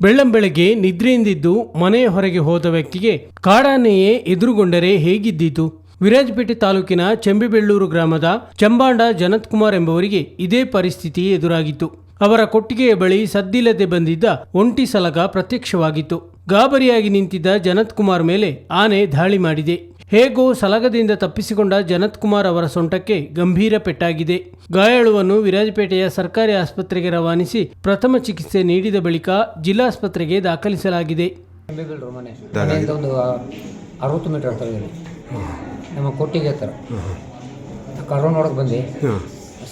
ಬೆಳ್ಳಂಬೆಳಗ್ಗೆ ನಿದ್ರೆಯಿಂದಿದ್ದು ಮನೆಯ ಹೊರಗೆ ಹೋದ ವ್ಯಕ್ತಿಗೆ ಕಾಡಾನೆಯೇ ಎದುರುಗೊಂಡರೆ ಹೇಗಿದ್ದೀತು? ವಿರಾಜಪೇಟೆ ತಾಲೂಕಿನ ಚೆಂಬಿಬೆಳ್ಳೂರು ಗ್ರಾಮದ ಚಂಬಾಂಡ ಜನತ್ ಕುಮಾರ್ ಎಂಬುವರಿಗೆ ಇದೇ ಪರಿಸ್ಥಿತಿ ಎದುರಾಗಿತ್ತು. ಅವರ ಕೊಟ್ಟಿಗೆಯ ಬಳಿ ಸದ್ದಿಲ್ಲದೆ ಬಂದಿದ್ದ ಒಂಟಿ ಸಲಗ ಪ್ರತ್ಯಕ್ಷವಾಗಿತ್ತು. ಗಾಬರಿಯಾಗಿ ನಿಂತಿದ್ದ ಜನತ್ ಕುಮಾರ್ ಮೇಲೆ ಆನೆ ದಾಳಿ ಮಾಡಿದೆ. ಹೇಗೋ ಸಲಗದಿಂದ ತಪ್ಪಿಸಿಕೊಂಡ ಜನತ್ ಕುಮಾರ್ ಅವರ ಸೊಂಟಕ್ಕೆ ಗಂಭೀರ ಪೆಟ್ಟಾಗಿದೆ. ಗಾಯಾಳುವನ್ನು ವಿರಾಜಪೇಟೆಯ ಸರ್ಕಾರಿ ಆಸ್ಪತ್ರೆಗೆ ರವಾನಿಸಿ ಪ್ರಥಮ ಚಿಕಿತ್ಸೆ ನೀಡಿದ ಬಳಿಕ ಜಿಲ್ಲಾಸ್ಪತ್ರೆಗೆ ದಾಖಲಿಸಲಾಗಿದೆ. ಒಂದು ಅರವತ್ತು ಮೀಟರ್ ಹತ್ರ ಇದೆ ನಮ್ಮ ಕೊಟ್ಟಿಗೆ ಹತ್ರ. ಕರೋನ್ ನೋಡಕ್ಕೆ ಬಂದೆ.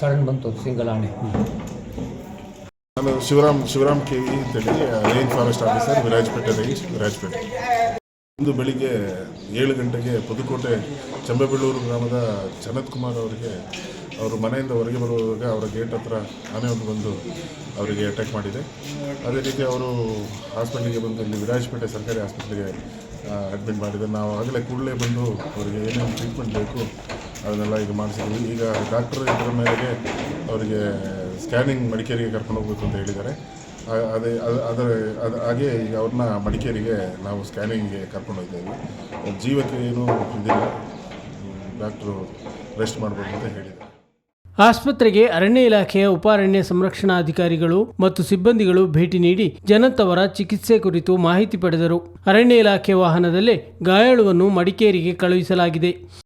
ಸಡನ್ ಬಂತು ಸಿಂಗಲ್ ಆಣೆ ನಾನು ಶಿವರಾಮ್ ಶಿವರಾಮ್ ಕೆ ಅಂತೇಳಿ range forest officer Virajpet range Virajpet. ಇಂದು ಬೆಳಿಗ್ಗೆ ಏಳು ಗಂಟೆಗೆ ಪುದುಕೋಟೆ ಚಂಬೆಬೆಳ್ಳೂರು ಗ್ರಾಮದ ಚನತ್ ಕುಮಾರ್ ಅವರಿಗೆ ಅವರು ಮನೆಯಿಂದ ಹೊರಗೆ ಬರುವಾಗ ಅವರ ಗೇಟ್ ಹತ್ರ ಆನೆ ಒಂದು ಬಂದು ಅವರಿಗೆ ಅಟ್ಯಾಕ್ ಮಾಡಿದೆ. ಅದೇ ರೀತಿ ಅವರು ಹಾಸ್ಪಿಟ್ಲಿಗೆ ಬಂದು ಇಲ್ಲಿ ವಿರಾಜಪೇಟೆ ಸರ್ಕಾರಿ ಆಸ್ಪತ್ರೆಗೆ ಅಡ್ಮಿಟ್ ಮಾಡಿದೆ. ನಾವು ಆಗಲೇ ಕೂಡಲೇ ಬಂದು ಅವರಿಗೆ ಏನೇನು ಟ್ರೀಟ್ಮೆಂಟ್ ಬೇಕು ಅದನ್ನೆಲ್ಲ ಈಗ ಮಾಡಿಸಿದ್ವಿ. ಈಗ ಡಾಕ್ಟರ್ ಇದರ ಮೇರೆಗೆ ಅವರಿಗೆ ಸ್ಕ್ಯಾನಿಂಗ್ ಮಡಿಕೇರಿಗೆ ಕರ್ಕೊಂಡು ಹೋಗಬೇಕು ಅಂತ ಹೇಳಿದ್ದಾರೆ. ಅದೇ, ಅದು- ಅದರ, ಅದು ಹಾಗೆ ಈಗ ಅವ್ರನ್ನ ಮಡಿಕೇರಿಗೆ ನಾವು ಸ್ಕ್ಯಾನಿಂಗ್ಗೆ ಕರ್ಕೊಂಡು ಹೋಗ್ತಾಯಿದ್ವಿ ಜೀವಕ್ಕೆ ಏನೂ ಇದಿಲ್ಲ ಡಾಕ್ಟ್ರು ರೆಸ್ಟ್ ಮಾಡ್ಬೋದು ಅಂತ ಹೇಳಿದ್ದಾರೆ. ಆಸ್ಪತ್ರೆಗೆ ಅರಣ್ಯ ಇಲಾಖೆಯ ಉಪ ಅರಣ್ಯ ಸಂರಕ್ಷಣಾಧಿಕಾರಿಗಳು ಮತ್ತು ಸಿಬ್ಬಂದಿಗಳು ಭೇಟಿ ನೀಡಿ ಜನತ್ ಅವರ ಚಿಕಿತ್ಸೆ ಕುರಿತು ಮಾಹಿತಿ ಪಡೆದರು. ಅರಣ್ಯ ಇಲಾಖೆ ವಾಹನದಲ್ಲೇ ಗಾಯಾಳುವನ್ನು ಮಡಿಕೇರಿಗೆ ಕಳುಹಿಸಲಾಗಿದೆ.